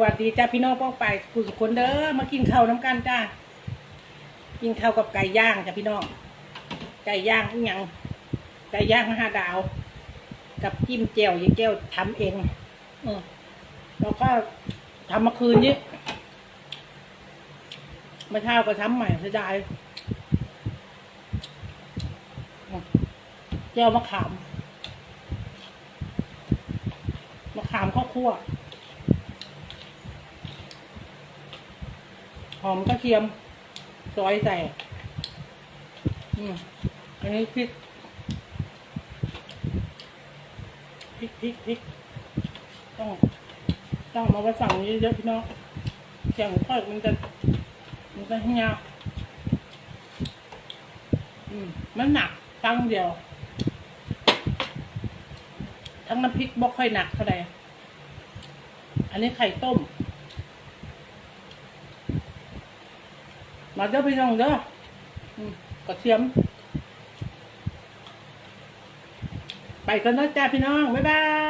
วัสดีจ้าพี่น้องป้องไปผู้สุคนเด้อมากินข้าวน้ำกันจ้ากินข้าวกับไก่ย่างจ้าพี่น้องไก่ย่างอหยังไก่ย่างห้าดาว กับจิ้มเจียวยายแก้วทำเองอืมแล้วก็ทำเมื่อคืนนี้เมื่อเช้าก็ทำใหม่เสียดายแก้วมะขามมะขามข้าวคั่ว หอมกระเทียม ซอยใส่อืมอันนี้พริกพริกพริกพริกต้อง ต้องมาไว้ฝั่งนี้เยอะๆพี่น้องเสียงค่อยมันจะ มันจะเหี่ยอืมมันหนักตั้งเดียว ทั้งน้ำพริกบอกค่อยหนักเท่าไหร่อันนี้ไข่ต้ม มาเด้อพี่น้องเด้อกระเทียม ไปกันนะจ้าพี่น้อง บ๊ายบาย